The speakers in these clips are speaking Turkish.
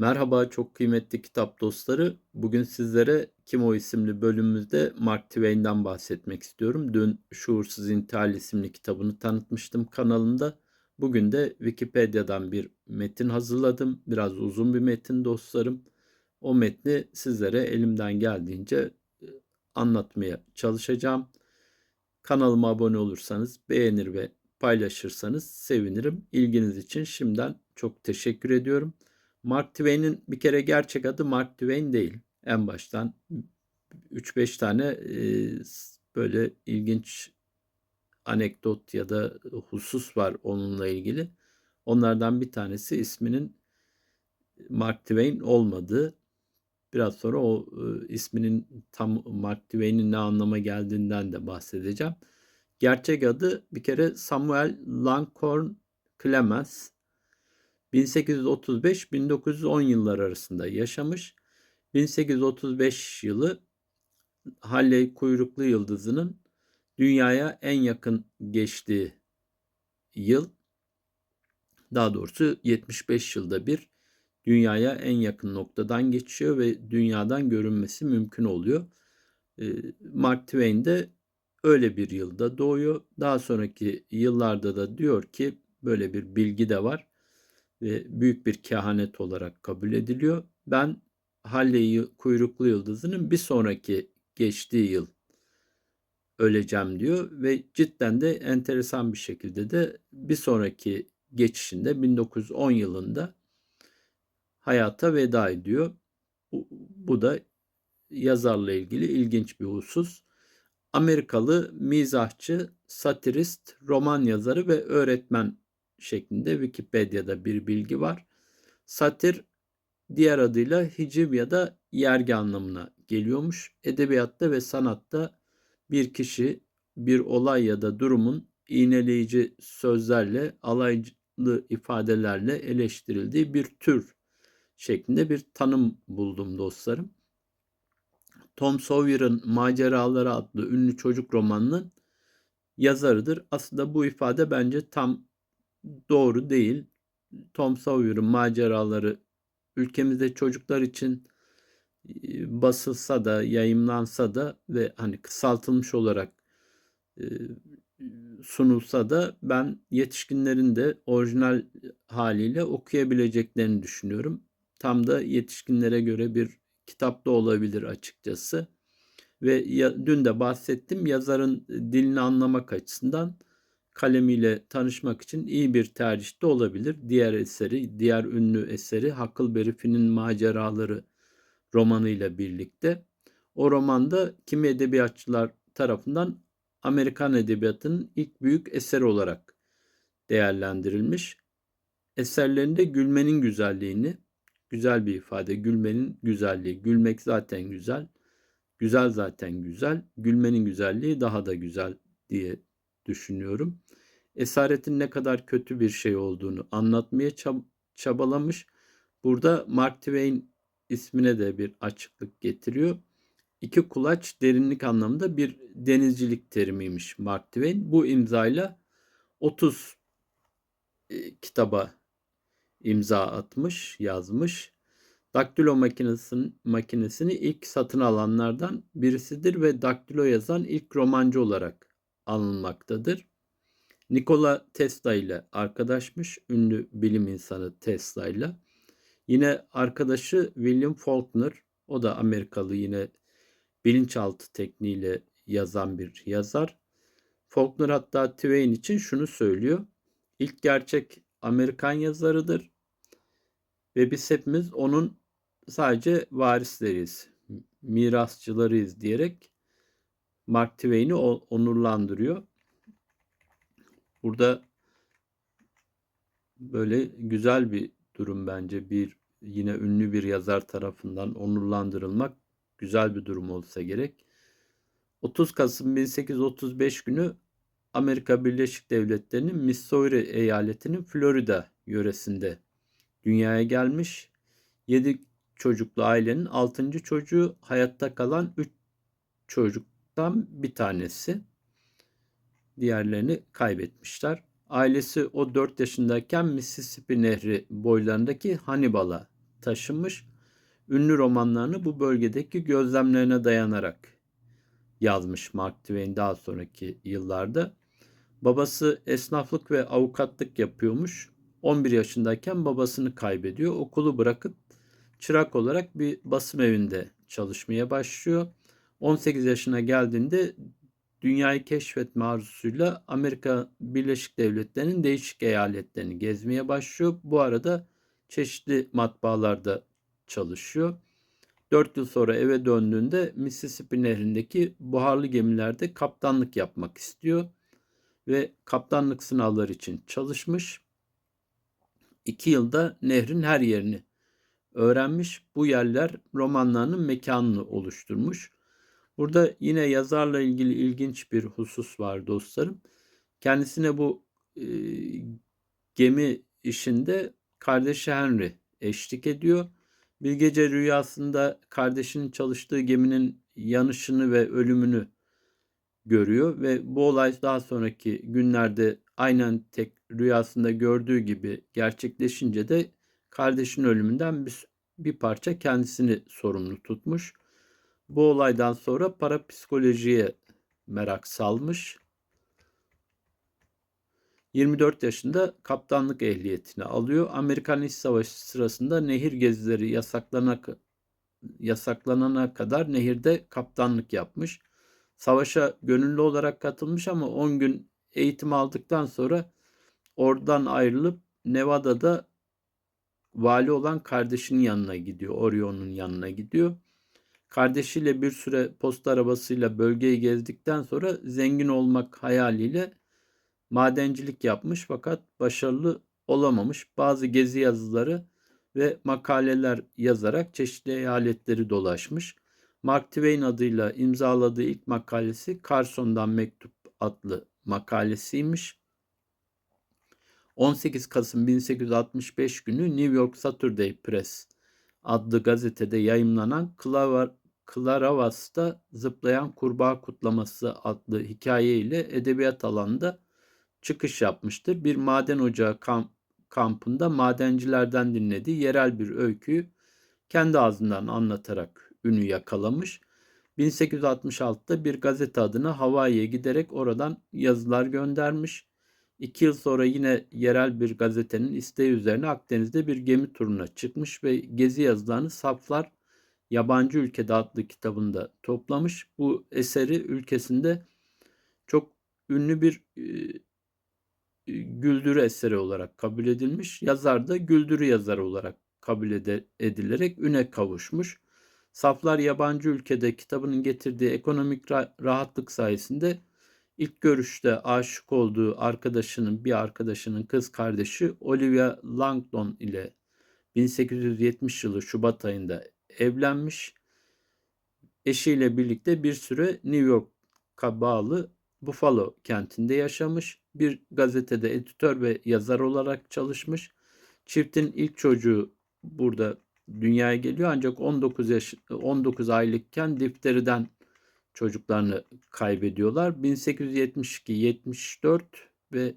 Merhaba çok kıymetli kitap dostları. Bugün sizlere Kim O isimli bölümümüzde Mark Twain'den bahsetmek istiyorum. Dün Şuursuz İntihal isimli kitabını tanıtmıştım kanalımda. Bugün de Wikipedia'dan bir metin hazırladım. Biraz uzun bir metin dostlarım. O metni sizlere elimden geldiğince e, anlatmaya çalışacağım. Kanalıma abone olursanız, beğenir ve paylaşırsanız sevinirim. İlginiz için şimdiden çok teşekkür ediyorum. Mark Twain'in bir kere gerçek adı Mark Twain değil. En baştan 3-5 tane e, böyle ilginç anekdot ya da husus var onunla ilgili. Onlardan bir tanesi isminin Mark Twain olmadığı. Biraz sonra o e, isminin tam Mark Twain'in ne anlama geldiğinden de bahsedeceğim. Gerçek adı bir kere Samuel Langhorne Clemens. 1835-1910 yıllar arasında yaşamış. 1835 yılı Halley kuyruklu yıldızının dünyaya en yakın geçtiği yıl. Daha doğrusu 75 yılda bir dünyaya en yakın noktadan geçiyor ve dünyadan görünmesi mümkün oluyor. Ee, Mark Twain de öyle bir yılda doğuyor. Daha sonraki yıllarda da diyor ki böyle bir bilgi de var ve büyük bir kehanet olarak kabul ediliyor. Ben Halley kuyruklu yıldızının bir sonraki geçtiği yıl öleceğim diyor ve cidden de enteresan bir şekilde de bir sonraki geçişinde 1910 yılında hayata veda ediyor. Bu, da yazarla ilgili ilginç bir husus. Amerikalı mizahçı, satirist, roman yazarı ve öğretmen şeklinde Wikipedia'da bir bilgi var. Satir diğer adıyla hiciv ya da yergi anlamına geliyormuş. Edebiyatta ve sanatta bir kişi bir olay ya da durumun iğneleyici sözlerle, alaycı ifadelerle eleştirildiği bir tür şeklinde bir tanım buldum dostlarım. Tom Sawyer'ın Maceraları adlı ünlü çocuk romanının yazarıdır. Aslında bu ifade bence tam doğru değil. Tom Sawyer'ın maceraları ülkemizde çocuklar için basılsa da yayımlansa da ve hani kısaltılmış olarak sunulsa da ben yetişkinlerin de orijinal haliyle okuyabileceklerini düşünüyorum. Tam da yetişkinlere göre bir kitap da olabilir açıkçası. Ve ya, dün de bahsettim yazarın dilini anlamak açısından kalemiyle tanışmak için iyi bir tercih de olabilir. Diğer eseri, diğer ünlü eseri Huckleberry Finn'in maceraları romanıyla birlikte. O romanda kimi edebiyatçılar tarafından Amerikan edebiyatının ilk büyük eseri olarak değerlendirilmiş. Eserlerinde gülmenin güzelliğini, güzel bir ifade, gülmenin güzelliği, gülmek zaten güzel, güzel zaten güzel, gülmenin güzelliği daha da güzel diye düşünüyorum. Esaretin ne kadar kötü bir şey olduğunu anlatmaya çabalamış. Burada Mark Twain ismine de bir açıklık getiriyor. İki kulaç derinlik anlamında bir denizcilik terimiymiş Mark Twain. Bu imzayla 30 e, kitaba imza atmış, yazmış. Daktilo makinesinin, makinesini ilk satın alanlardan birisidir ve daktilo yazan ilk romancı olarak anılmaktadır. Nikola Tesla ile arkadaşmış, ünlü bilim insanı Tesla ile. Yine arkadaşı William Faulkner, o da Amerikalı yine bilinçaltı tekniğiyle yazan bir yazar. Faulkner hatta Twain için şunu söylüyor. İlk gerçek Amerikan yazarıdır ve biz hepimiz onun sadece varisleriyiz, mirasçılarıyız diyerek Mark Twain'i onurlandırıyor. Burada böyle güzel bir durum bence. Bir yine ünlü bir yazar tarafından onurlandırılmak güzel bir durum olsa gerek. 30 Kasım 1835 günü Amerika Birleşik Devletleri'nin Missouri eyaletinin Florida yöresinde dünyaya gelmiş. 7 çocuklu ailenin 6. çocuğu hayatta kalan 3 çocuktan bir tanesi. Diğerlerini kaybetmişler. Ailesi o 4 yaşındayken Mississippi Nehri boylarındaki Hannibal'a taşınmış. Ünlü romanlarını bu bölgedeki gözlemlerine dayanarak yazmış Mark Twain daha sonraki yıllarda. Babası esnaflık ve avukatlık yapıyormuş. 11 yaşındayken babasını kaybediyor. Okulu bırakıp çırak olarak bir basım evinde çalışmaya başlıyor. 18 yaşına geldiğinde dünyayı keşfetme arzusuyla Amerika Birleşik Devletleri'nin değişik eyaletlerini gezmeye başlıyor. Bu arada çeşitli matbaalarda çalışıyor. 4 yıl sonra eve döndüğünde Mississippi Nehri'ndeki buharlı gemilerde kaptanlık yapmak istiyor ve kaptanlık sınavları için çalışmış. 2 yılda nehrin her yerini öğrenmiş. Bu yerler romanlarının mekanını oluşturmuş. Burada yine yazarla ilgili ilginç bir husus var dostlarım. Kendisine bu e, gemi işinde kardeşi Henry eşlik ediyor. Bir gece rüyasında kardeşinin çalıştığı geminin yanışını ve ölümünü görüyor ve bu olay daha sonraki günlerde aynen tek rüyasında gördüğü gibi gerçekleşince de kardeşinin ölümünden bir, bir parça kendisini sorumlu tutmuş. Bu olaydan sonra parapsikolojiye merak salmış. 24 yaşında kaptanlık ehliyetini alıyor. Amerikan İç Savaşı sırasında nehir gezileri yasaklanana, yasaklanana kadar nehirde kaptanlık yapmış. Savaşa gönüllü olarak katılmış ama 10 gün eğitim aldıktan sonra oradan ayrılıp Nevada'da vali olan kardeşinin yanına gidiyor. Orion'un yanına gidiyor. Kardeşiyle bir süre posta arabasıyla bölgeyi gezdikten sonra zengin olmak hayaliyle madencilik yapmış fakat başarılı olamamış. Bazı gezi yazıları ve makaleler yazarak çeşitli eyaletleri dolaşmış. Mark Twain adıyla imzaladığı ilk makalesi Carson'dan Mektup adlı makalesiymiş. 18 Kasım 1865 günü New York Saturday Press adlı gazetede yayımlanan Claravas'ta Zıplayan Kurbağa Kutlaması adlı hikaye ile edebiyat alanında çıkış yapmıştır. Bir maden ocağı kamp, kampında madencilerden dinlediği yerel bir öyküyü kendi ağzından anlatarak ünü yakalamış. 1866'da bir gazete adına Hawaii'ye giderek oradan yazılar göndermiş. İki yıl sonra yine yerel bir gazetenin isteği üzerine Akdeniz'de bir gemi turuna çıkmış ve gezi yazılarını Saflar Yabancı Ülkede adlı kitabında toplamış. Bu eseri ülkesinde çok ünlü bir güldürü eseri olarak kabul edilmiş. Yazar da güldürü yazarı olarak kabul edilerek üne kavuşmuş. Saflar yabancı ülkede kitabının getirdiği ekonomik rahatlık sayesinde ilk görüşte aşık olduğu arkadaşının bir arkadaşının kız kardeşi Olivia Langdon ile 1870 yılı Şubat ayında evlenmiş. Eşiyle birlikte bir süre New York'a bağlı Buffalo kentinde yaşamış. Bir gazetede editör ve yazar olarak çalışmış. Çiftin ilk çocuğu burada dünyaya geliyor ancak 19 yaş 19 aylıkken difteriden çocuklarını kaybediyorlar. 1872, 74 ve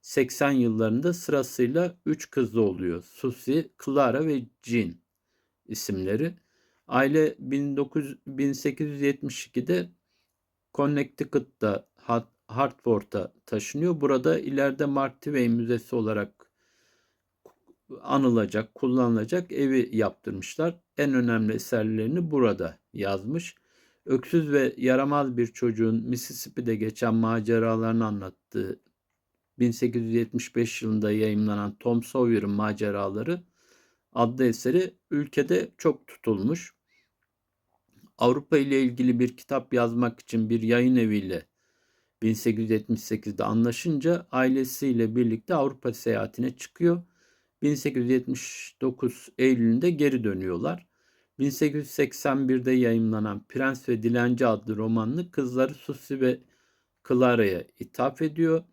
80 yıllarında sırasıyla 3 kızı oluyor. Susie, Clara ve Jean isimleri. Aile 19, 1872'de Connecticut'ta Hartford'a taşınıyor. Burada ileride Mark Twain Müzesi olarak anılacak, kullanılacak evi yaptırmışlar. En önemli eserlerini burada yazmış. Öksüz ve yaramaz bir çocuğun Mississippi'de geçen maceralarını anlattığı 1875 yılında yayımlanan Tom Sawyer'ın maceraları adlı eseri ülkede çok tutulmuş. Avrupa ile ilgili bir kitap yazmak için bir yayın eviyle 1878'de anlaşınca ailesiyle birlikte Avrupa seyahatine çıkıyor. 1879 Eylül'ünde geri dönüyorlar. 1881'de yayımlanan Prens ve Dilenci adlı romanını kızları Susi ve Clara'ya ithaf ediyor.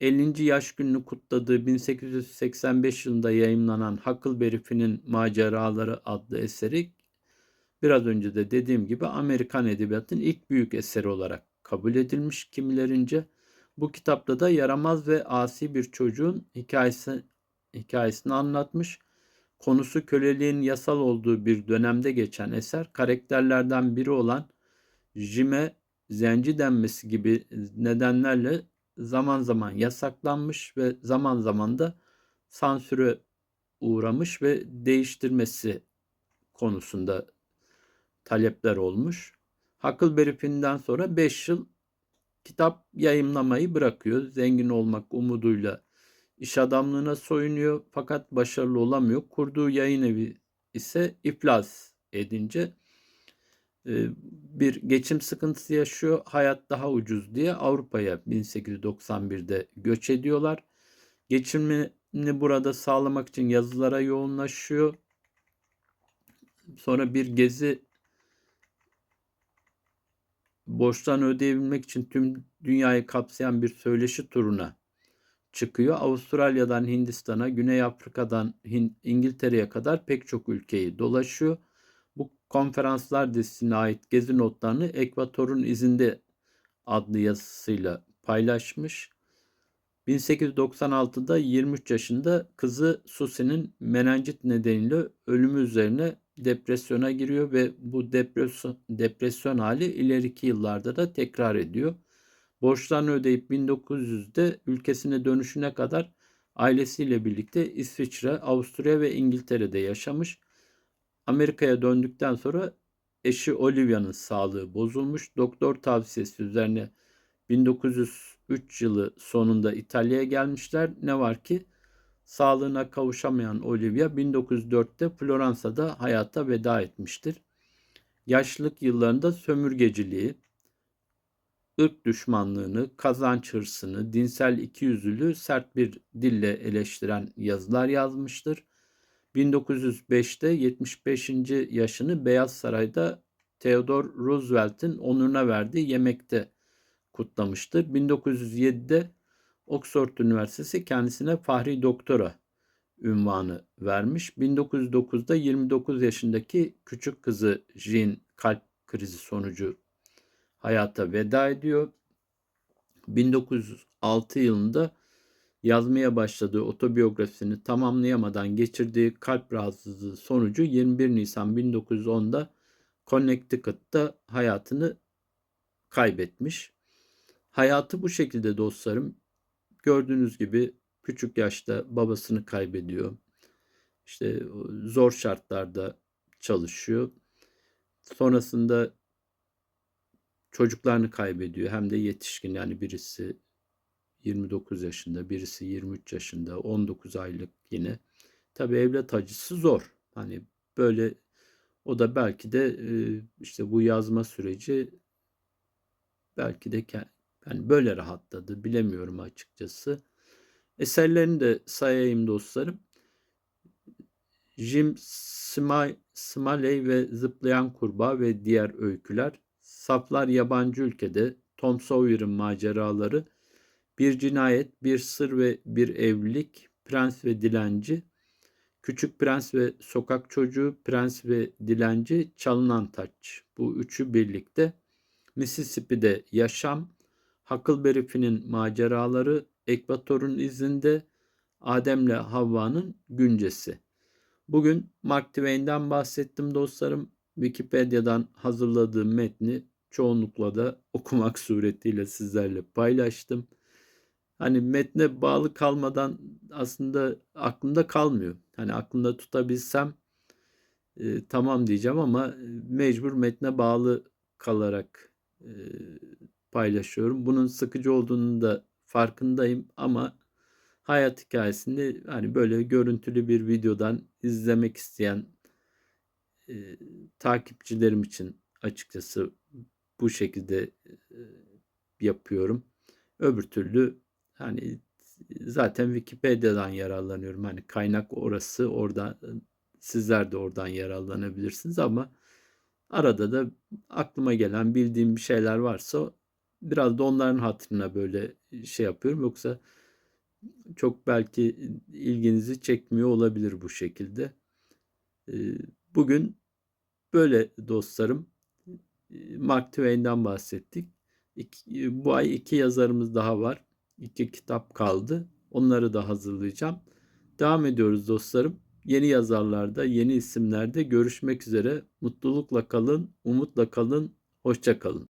50. yaş gününü kutladığı 1885 yılında yayımlanan Huckleberry Finn'in Maceraları adlı eseri biraz önce de dediğim gibi Amerikan edebiyatının ilk büyük eseri olarak kabul edilmiş kimilerince. Bu kitapta da yaramaz ve asi bir çocuğun hikayesi hikayesini anlatmış. Konusu köleliğin yasal olduğu bir dönemde geçen eser karakterlerden biri olan Jim'e zenci denmesi gibi nedenlerle zaman zaman yasaklanmış ve zaman zaman da sansüre uğramış ve değiştirmesi konusunda talepler olmuş. Huckleberry Finn'den sonra 5 yıl kitap yayımlamayı bırakıyor. Zengin olmak umuduyla iş adamlığına soyunuyor fakat başarılı olamıyor. Kurduğu yayın evi ise iflas edince bir geçim sıkıntısı yaşıyor. Hayat daha ucuz diye Avrupa'ya 1891'de göç ediyorlar. Geçimini burada sağlamak için yazılara yoğunlaşıyor. Sonra bir gezi borçlarını ödeyebilmek için tüm dünyayı kapsayan bir söyleşi turuna çıkıyor. Avustralya'dan Hindistan'a, Güney Afrika'dan İngiltere'ye kadar pek çok ülkeyi dolaşıyor. Konferanslar dizisine ait gezi notlarını Ekvator'un izinde adlı yazısıyla paylaşmış. 1896'da 23 yaşında kızı Susie'nin menenjit nedeniyle ölümü üzerine depresyona giriyor ve bu depresyon, depresyon hali ileriki yıllarda da tekrar ediyor. Borçlarını ödeyip 1900'de ülkesine dönüşüne kadar ailesiyle birlikte İsviçre, Avusturya ve İngiltere'de yaşamış. Amerika'ya döndükten sonra eşi Olivia'nın sağlığı bozulmuş. Doktor tavsiyesi üzerine 1903 yılı sonunda İtalya'ya gelmişler. Ne var ki sağlığına kavuşamayan Olivia 1904'te Floransa'da hayata veda etmiştir. Yaşlılık yıllarında sömürgeciliği, ırk düşmanlığını, kazanç hırsını, dinsel ikiyüzlülüğü sert bir dille eleştiren yazılar yazmıştır. 1905'te 75. yaşını Beyaz Saray'da Theodore Roosevelt'in onuruna verdiği yemekte kutlamıştır. 1907'de Oxford Üniversitesi kendisine Fahri Doktora ünvanı vermiş. 1909'da 29 yaşındaki küçük kızı Jean kalp krizi sonucu hayata veda ediyor. 1906 yılında yazmaya başladığı otobiyografisini tamamlayamadan geçirdiği kalp rahatsızlığı sonucu 21 Nisan 1910'da Connecticut'ta hayatını kaybetmiş. Hayatı bu şekilde dostlarım. Gördüğünüz gibi küçük yaşta babasını kaybediyor. İşte zor şartlarda çalışıyor. Sonrasında çocuklarını kaybediyor. Hem de yetişkin yani birisi 29 yaşında, birisi 23 yaşında, 19 aylık yine. Tabi evlat acısı zor. Hani böyle o da belki de işte bu yazma süreci belki de yani böyle rahatladı. Bilemiyorum açıkçası. Eserlerini de sayayım dostlarım. Jim Smalley ve Zıplayan Kurbağa ve Diğer Öyküler, Saflar Yabancı Ülkede, Tom Sawyer'ın Maceraları, Bir Cinayet, Bir Sır ve Bir Evlilik, Prens ve Dilenci, Küçük Prens ve Sokak Çocuğu, Prens ve Dilenci, Çalınan Taç. Bu üçü birlikte Mississippi'de Yaşam, Huckleberry Finn'in Maceraları, Ekvator'un izinde Adem'le Havva'nın güncesi. Bugün Mark Twain'den bahsettim dostlarım. Wikipedia'dan hazırladığım metni çoğunlukla da okumak suretiyle sizlerle paylaştım. Hani metne bağlı kalmadan aslında aklımda kalmıyor. Hani aklımda tutabilsem e, tamam diyeceğim ama mecbur metne bağlı kalarak e, paylaşıyorum. Bunun sıkıcı olduğunu da farkındayım ama hayat hikayesini hani böyle görüntülü bir videodan izlemek isteyen e, takipçilerim için açıkçası bu şekilde e, yapıyorum. Öbür türlü hani zaten Wikipedia'dan yararlanıyorum. Hani kaynak orası orada sizler de oradan yararlanabilirsiniz ama arada da aklıma gelen bildiğim bir şeyler varsa biraz da onların hatırına böyle şey yapıyorum. Yoksa çok belki ilginizi çekmiyor olabilir bu şekilde. Bugün böyle dostlarım. Mark Twain'den bahsettik. bu ay iki yazarımız daha var. İki kitap kaldı. Onları da hazırlayacağım. Devam ediyoruz dostlarım. Yeni yazarlarda, yeni isimlerde görüşmek üzere. Mutlulukla kalın, umutla kalın, hoşça kalın.